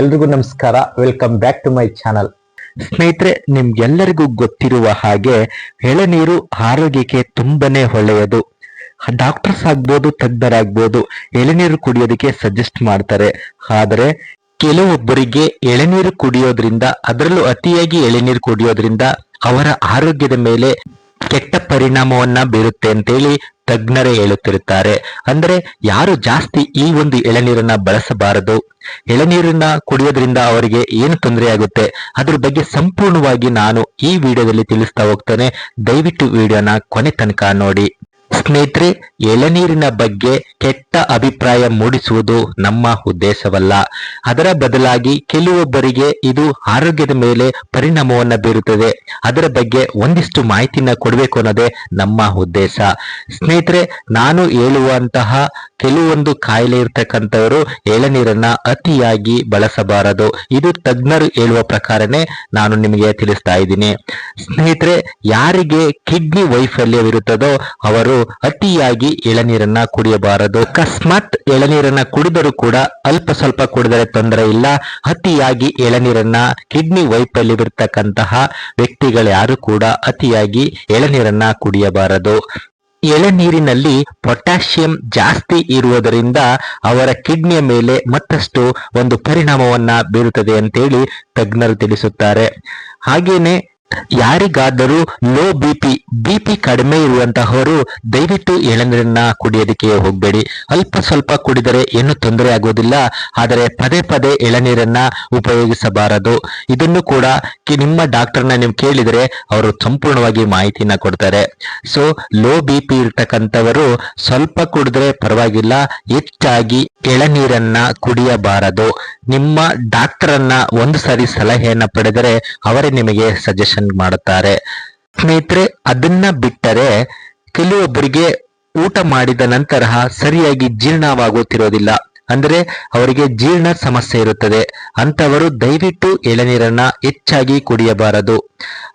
ಎಲ್ರಿಗೂ ನಮಸ್ಕಾರ. Welcome back to my channel ಸ್ನೇಹಿತರೆ, ನಿಮ್ಗೆಲ್ಲರಿಗೂ ಗೊತ್ತಿರುವ ಹಾಗೆ ಎಳನೀರು ಆರೋಗ್ಯಕ್ಕೆ ತುಂಬಾನೇ ಒಳ್ಳೆಯದು. ಡಾಕ್ಟರ್ಸ್ ಆಗ್ಬೋದು ತಜ್ಞರಾಗ್ಬೋದು ಎಳನೀರು ಕುಡಿಯೋದಕ್ಕೆ ಸಜೆಸ್ಟ್ ಮಾಡ್ತಾರೆ. ಆದರೆ ಕೆಲವೊಬ್ಬರಿಗೆ ಎಳನೀರು ಕುಡಿಯೋದ್ರಿಂದ, ಅದರಲ್ಲೂ ಅತಿಯಾಗಿ ಎಳನೀರು ಕುಡಿಯೋದ್ರಿಂದ ಅವರ ಆರೋಗ್ಯದ ಮೇಲೆ ಕೆಟ್ಟ ಪರಿಣಾಮವನ್ನ ಬೀರುತ್ತೆ ಅಂತೇಳಿ ತಜ್ಞರೇ ಹೇಳುತ್ತಿರುತ್ತಾರೆ. ಅಂದ್ರೆ ಯಾರು ಜಾಸ್ತಿ ಈ ಒಂದು ಎಳನೀರನ್ನ ಬಳಸಬಾರದು? ಎಳನೀರನ್ನ ಕುಡಿಯೋದ್ರಿಂದ ಅವರಿಗೆ ಏನು ತೊಂದರೆ ಆಗುತ್ತೆ? ಅದ್ರ ಬಗ್ಗೆ ಸಂಪೂರ್ಣವಾಗಿ ನಾನು ಈ ವಿಡಿಯೋದಲ್ಲಿ ತಿಳಿಸ್ತಾ ಹೋಗ್ತೇನೆ. ದಯವಿಟ್ಟು ವಿಡಿಯೋನ ಕೊನೆ ತನಕ ನೋಡಿ. ಸ್ನೇಹಿತರೆ, ಎಳನೀರಿನ ಬಗ್ಗೆ ಕೆಟ್ಟ ಅಭಿಪ್ರಾಯ ಮೂಡಿಸುವುದು ನಮ್ಮ ಉದ್ದೇಶವಲ್ಲ. ಅದರ ಬದಲಾಗಿ ಕೆಲವೊಬ್ಬರಿಗೆ ಇದು ಆರೋಗ್ಯದ ಮೇಲೆ ಪರಿಣಾಮವನ್ನು ಬೀರುತ್ತದೆ. ಅದರ ಬಗ್ಗೆ ಒಂದಿಷ್ಟು ಮಾಹಿತಿನ ಕೊಡಬೇಕು ಅನ್ನೋದೇ ನಮ್ಮ ಉದ್ದೇಶ. ಸ್ನೇಹಿತರೆ, ನಾನು ಹೇಳುವಂತಹ ಕೆಲವೊಂದು ಕಾಯಿಲೆ ಇರ್ತಕ್ಕಂಥವರು ಎಳನೀರನ್ನ ಅತಿಯಾಗಿ ಬಳಸಬಾರದು. ಇದು ತಜ್ಞರು ಹೇಳುವ ಪ್ರಕಾರನೇ ನಾನು ನಿಮಗೆ ತಿಳಿಸ್ತಾ ಇದ್ದೀನಿ. ಸ್ನೇಹಿತರೆ, ಯಾರಿಗೆ ಕಿಡ್ನಿ ವೈಫಲ್ಯವಿರುತ್ತದೋ ಅವರು ಅತಿಯಾಗಿ ಎಳನೀರನ್ನ ಕುಡಿಯಬಾರದು. ಅಕಸ್ಮಾತ್ ಎಳನೀರನ್ನ ಕುಡಿದರೂ ಕೂಡ ಅಲ್ಪ ಸ್ವಲ್ಪ ಕುಡಿದರೆ ತೊಂದರೆ ಇಲ್ಲ. ಅತಿಯಾಗಿ ಎಳನೀರನ್ನ ಕಿಡ್ನಿ ವೈಫಲ್ಯವಿರ್ತಕ್ಕಂತಹ ವ್ಯಕ್ತಿಗಳು ಯಾರು ಕೂಡ ಅತಿಯಾಗಿ ಎಳನೀರನ್ನ ಕುಡಿಯಬಾರದು. ಎಳನೀರಿನಲ್ಲಿ ಪೊಟ್ಯಾಷಿಯಂ ಜಾಸ್ತಿ ಇರುವುದರಿಂದ ಅವರ ಕಿಡ್ನಿಯ ಮೇಲೆ ಮತ್ತಷ್ಟು ಒಂದು ಪರಿಣಾಮವನ್ನ ಬೀರುತ್ತದೆ ಅಂತೇಳಿ ತಜ್ಞರು ತಿಳಿಸುತ್ತಾರೆ. ಹಾಗೇನೆ ಯಾರಿಗಾದರೂ low B P B P ಕಡಿಮೆ ಇರುವಂತಹವರು ದಯವಿಟ್ಟು ಎಳನೀರನ್ನ ಕುಡಿಯೋದಕ್ಕೆ ಹೋಗಬೇಡಿ. ಅಲ್ಪ ಸ್ವಲ್ಪ ಕುಡಿದರೆ ಏನು ತೊಂದರೆ ಆಗೋದಿಲ್ಲ, ಆದರೆ ಪದೇ ಪದೇ ಎಳನೀರನ್ನ ಉಪಯೋಗಿಸಬಾರದು. ಇದನ್ನು ಕೂಡ ನಿಮ್ಮ ಡಾಕ್ಟರ್ನ ನೀವು ಕೇಳಿದರೆ ಅವರು ಸಂಪೂರ್ಣವಾಗಿ ಮಾಹಿತಿನ ಕೊಡ್ತಾರೆ. ಸೊ ಲೋ ಬಿ ಪಿ ಇರ್ತಕ್ಕಂಥವರು ಸ್ವಲ್ಪ ಕುಡಿದ್ರೆ ಪರವಾಗಿಲ್ಲ, ಹೆಚ್ಚಾಗಿ ಎಳನೀರನ್ನ ಕುಡಿಯಬಾರದು. ನಿಮ್ಮ ಡಾಕ್ಟರ್ ಅನ್ನ ಒಂದು ಸಾರಿ ಸಲಹೆಯನ್ನ ಪಡೆದರೆ ಅವರೇ ನಿಮಗೆ ಸಜೆಷನ್ ಮಾಡುತ್ತಾರೆ. ಸ್ನೇಹಿತರೆ, ಅದನ್ನ ಬಿಟ್ಟರೆ ಕೆಲವೊಬ್ಬರಿಗೆ ಊಟ ಮಾಡಿದ ನಂತರ ಸರಿಯಾಗಿ ಜೀರ್ಣವಾಗುತ್ತಿರೋದಿಲ್ಲ. ಅಂದರೆ ಅವರಿಗೆ ಜೀರ್ಣ ಸಮಸ್ಯೆ ಇರುತ್ತದೆ. ಅಂಥವರು ದಯವಿಟ್ಟು ಎಳನೀರನ್ನ ಹೆಚ್ಚಾಗಿ ಕುಡಿಯಬಾರದು.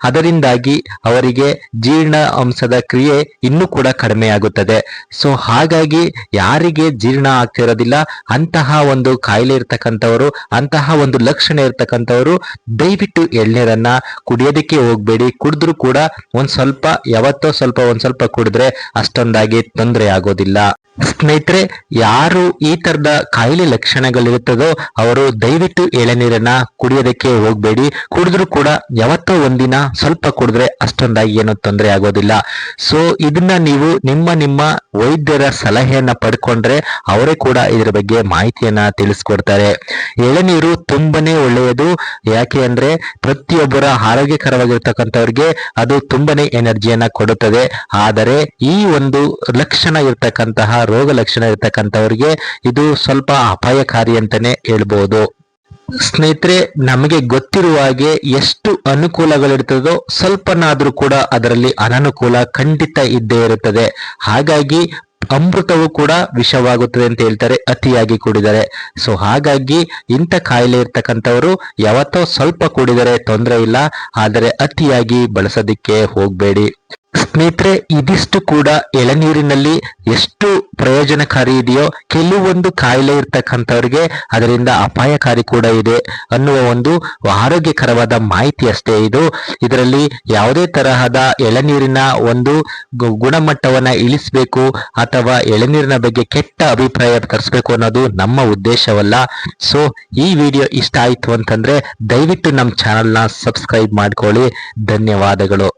ಅದರಿಂದಾಗಿ ಅವರಿಗೆ ಜೀರ್ಣ ಅಂಶದ ಕ್ರಿಯೆ ಇನ್ನೂ ಕೂಡ ಕಡಿಮೆಯಾಗುತ್ತದೆ. ಸೊ, ಹಾಗಾಗಿ ಯಾರಿಗೆ ಜೀರ್ಣ ಆಗ್ತಿರೋದಿಲ್ಲ, ಅಂತಹ ಒಂದು ಕಾಯಿಲೆ ಇರ್ತಕ್ಕಂಥವರು, ಅಂತಹ ಒಂದು ಲಕ್ಷಣ ಇರ್ತಕ್ಕಂಥವರು ದಯವಿಟ್ಟು ಎಳ್ನೀರನ್ನ ಕುಡಿಯೋದಕ್ಕೆ ಹೋಗ್ಬೇಡಿ. ಕುಡಿದ್ರೂ ಕೂಡ ಒಂದ್ ಸ್ವಲ್ಪ, ಯಾವತ್ತೋ ಸ್ವಲ್ಪ, ಒಂದ್ ಸ್ವಲ್ಪ ಕುಡಿದ್ರೆ ಅಷ್ಟೊಂದಾಗಿ ತೊಂದರೆ ಆಗೋದಿಲ್ಲ. ಸ್ನೇಹಿತರೆ, ಯಾರು ಈ ತರದ ಕಾಯಿಲೆ ಲಕ್ಷಣಗಳಿರುತ್ತದೋ ಅವರು ದಯವಿಟ್ಟು ಎಳೆನೀರನ್ನ ಕುಡಿಯೋದಕ್ಕೆ ಹೋಗ್ಬೇಡಿ. ಕುಡಿದ್ರು ಕೂಡ ಯಾವತ್ತೋ ಒಂದಿನ ಸ್ವಲ್ಪ ಕುಡಿದ್ರೆ ಅಷ್ಟೊಂದಾಗಿ ಏನು ತೊಂದರೆ ಆಗೋದಿಲ್ಲ. ಸೊ ಇದನ್ನ ನೀವು ನಿಮ್ಮ ನಿಮ್ಮ ವೈದ್ಯರ ಸಲಹೆಯನ್ನ ಪಡ್ಕೊಂಡ್ರೆ ಅವರೇ ಕೂಡ ಇದರ ಬಗ್ಗೆ ಮಾಹಿತಿಯನ್ನ ತಿಳಿಸ್ಕೊಡ್ತಾರೆ. ಎಳೆನೀರು ತುಂಬಾನೇ ಒಳ್ಳೆಯದು. ಯಾಕೆ ಅಂದ್ರೆ ಪ್ರತಿಯೊಬ್ಬರ ಆರೋಗ್ಯಕರವಾಗಿರ್ತಕ್ಕಂಥವ್ರಿಗೆ ಅದು ತುಂಬಾನೇ ಎನರ್ಜಿಯನ್ನ ಕೊಡುತ್ತದೆ. ಆದರೆ ಈ ಒಂದು ಲಕ್ಷಣ ಇರ್ತಕ್ಕಂತಹ ರೋಗ ಲಕ್ಷಣ ಇರತಕ್ಕಂಥವ್ರಿಗೆ ಇದು ಸ್ವಲ್ಪ ಅಪಾಯಕಾರಿ ಅಂತಾನೆ ಹೇಳ್ಬೋದು. ಸ್ನೇಹಿತರೆ, ನಮಗೆ ಗೊತ್ತಿರುವ ಹಾಗೆ ಎಷ್ಟು ಅನುಕೂಲಗಳಿರ್ತದೋ ಸ್ವಲ್ಪನಾದ್ರೂ ಕೂಡ ಅದರಲ್ಲಿ ಅನನುಕೂಲ ಖಂಡಿತ ಇದ್ದೇ ಇರುತ್ತದೆ. ಹಾಗಾಗಿ ಅಮೃತವು ಕೂಡ ವಿಷವಾಗುತ್ತದೆ ಅಂತ ಹೇಳ್ತಾರೆ, ಅತಿಯಾಗಿ ಕುಡಿದರೆ. ಸೊ ಹಾಗಾಗಿ ಇಂಥ ಕಾಯಿಲೆ ಇರ್ತಕ್ಕಂಥವರು ಯಾವತ್ತೋ ಸ್ವಲ್ಪ ಕುಡಿದರೆ ತೊಂದರೆ ಇಲ್ಲ, ಆದರೆ ಅತಿಯಾಗಿ ಬಳಸೋದಿಕ್ಕೆ ಹೋಗ್ಬೇಡಿ. ಸ್ನೇಹಿತರೆ, ಇದಿಷ್ಟು ಕೂಡ ಎಳನೀರಿನಲ್ಲಿ ಎಷ್ಟು ಪ್ರಯೋಜನಕಾರಿ ಇದೆಯೋ ಕೆಲವೊಂದು ಕಾಯಿಲೆ ಇರ್ತಕ್ಕಂಥವ್ರಿಗೆ ಅದರಿಂದ ಅಪಾಯಕಾರಿ ಕೂಡ ಇದೆ ಅನ್ನುವ ಒಂದು ಆರೋಗ್ಯಕರವಾದ ಮಾಹಿತಿ ಅಷ್ಟೇ ಇದು. ಇದರಲ್ಲಿ ಯಾವುದೇ ತರಹದ ಎಳನೀರಿನ ಒಂದು ಗುಣಮಟ್ಟವನ್ನ ಇಳಿಸಬೇಕು ಅಥವಾ ಎಳನೀರಿನ ಬಗ್ಗೆ ಕೆಟ್ಟ ಅಭಿಪ್ರಾಯ ತರಿಸ್ಬೇಕು ಅನ್ನೋದು ನಮ್ಮ ಉದ್ದೇಶವಲ್ಲ. ಸೊ, ಈ ವಿಡಿಯೋ ಇಷ್ಟ ಆಯ್ತು ಅಂತಂದ್ರೆ ದಯವಿಟ್ಟು ನಮ್ಮ ಚಾನಲ್ನ ಸಬ್ಸ್ಕ್ರೈಬ್ ಮಾಡ್ಕೊಳ್ಳಿ. ಧನ್ಯವಾದಗಳು.